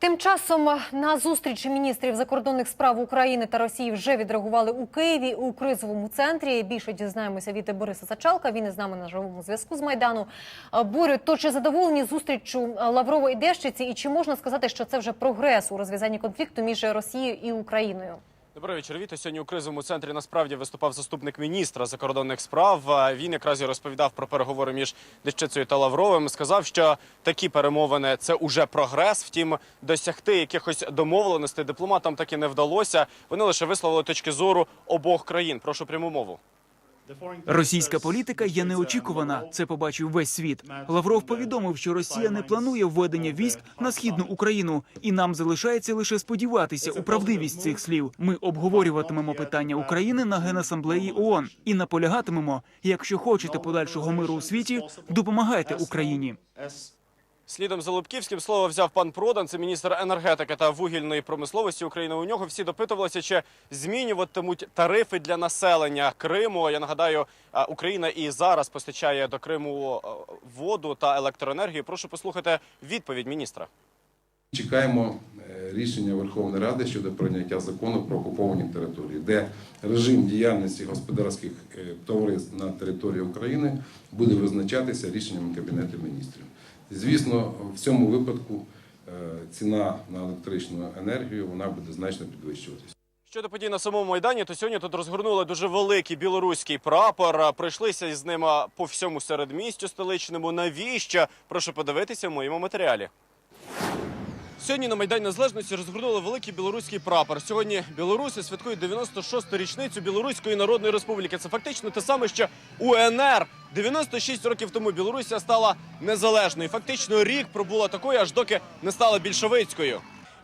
Тим часом на зустріч міністрів закордонних справ України та Росії вже відреагували у Києві у кризовому центрі. Більше дізнаємося від Бориса Сачалка. Він із нами на живому зв'язку з майдану. Борю, то чи задоволені зустріччю Лаврова і Дещиці, і чи можна сказати, що це вже прогрес у розв'язанні конфлікту між Росією і Україною? Добрий вечір, Віто. Сьогодні у кризовому центрі насправді виступав заступник міністра закордонних справ. Він якраз і розповідав про переговори між Дещицею та Лавровим. Сказав, що такі перемовини це уже прогрес. Втім, досягти якихось домовленостей дипломатам так і не вдалося. Вони лише висловили точки зору обох країн. Прошу пряму мову. Російська політика є неочікувана. Це побачив весь світ. Лавров повідомив, що Росія не планує введення військ на східну Україну, і нам залишається лише сподіватися у правдивість цих слів. Ми обговорюватимемо питання України на генасамблеї ООН і наполягатимемо, якщо хочете подальшого миру у світі, допомагайте Україні. Слідом за Лубківським слово взяв пан Продан, це міністр енергетики та вугільної промисловості України. У нього всі допитувалися, чи змінюватимуть тарифи для населення Криму. Я нагадаю, Україна і зараз постачає до Криму воду та електроенергію. Прошу послухати відповідь міністра. Чекаємо е, рішення Верховної Ради щодо прийняття закону про окуповані території, де режим діяльності господарських е, товариств на території України буде визначатися рішенням Кабінету міністрів. Звісно, в цьому випадку е, ціна на електричну енергію вона буде значно підвищуватися. Щодо подій на самому майдані, то сьогодні тут розгорнули дуже великий білоруський прапор. А, Пройшлися із ним по всьому середмістю столичному. Навіщо? Прошу подивитися в моєму матеріалі. Сьогодні на Майдані Незалежності розгорнули великий білоруський прапор. Сьогодні білоруси святкують 96-ту річницю Білоруської Народної Республіки. Це фактично те саме, що УНР. 96 років тому Білорусія стала незалежною. Фактично рік пробула такою, аж доки не стала більшовицькою.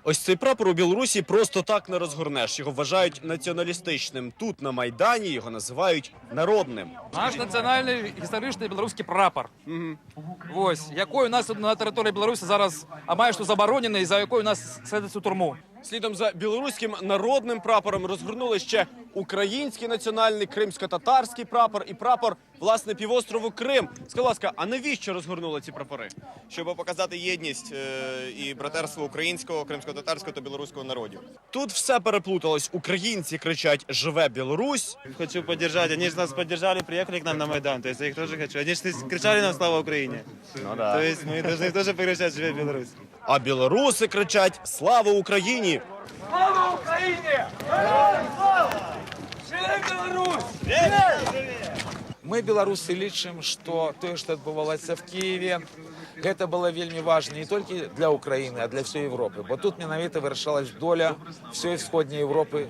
Ось цей прапор у Білорусі просто так не розгорнеш. Його вважають націоналістичним. Тут на майдані його називають народним. Наш національний історичний білоруський прапор. Ось який у нас на території Білорусі зараз а має що заборонений, за якою у нас сидить у турму. Слідом за білоруським народним прапором розгорнули ще український національний кримсько-татарський прапор і прапор власне півострову Крим. Скажіть, ласка, а навіщо розгорнули ці прапори? щоб показати єдність е, і братерство українського, кримсько-татарського та білоруського народів. Тут все переплуталось. Українці кричать Живе Білорусь! Хочу поддержать. Они же нас поддержали, приехали к нам на Майдан. То есть я их тоже хочу. Они же кричали нам «Слава Украине». Ну да. То есть мы должны тоже покричать «Живе Беларусь». А білоруси кричать Слава Україні! Мы беларусы лічым што тое што адбывалася в Киеве гэта было вельмі важна не толькі для Украіны а для всей Европы бо тут менавіта вырашалась доля всей сходняй Европы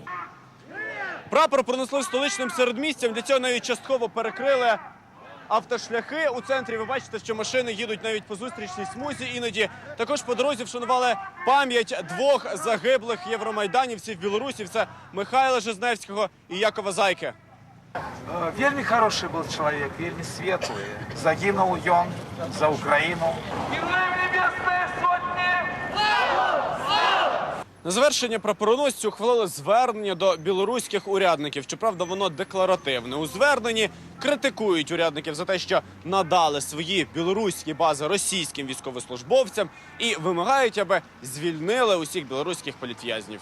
Прапор пронесли столичним середмістям. Для цього навіть частково перекрили автошляхи. У центрі ви бачите, що машини їдуть навіть по зустрічній смузі. Іноді також по дорозі вшанували пам'ять двох загиблих євромайданівців білорусів. Це Михайла Жизневського і Якова Зайки. Вельми хороший був чоловік, вельми світлий. Загинув ён за Україну. На завершення прапороносці ухвалили звернення до білоруських урядників. Щоправда, воно декларативне. У зверненні критикують урядників за те, що надали свої білоруські бази російським військовослужбовцям і вимагають, аби звільнили усіх білоруських політв'язнів.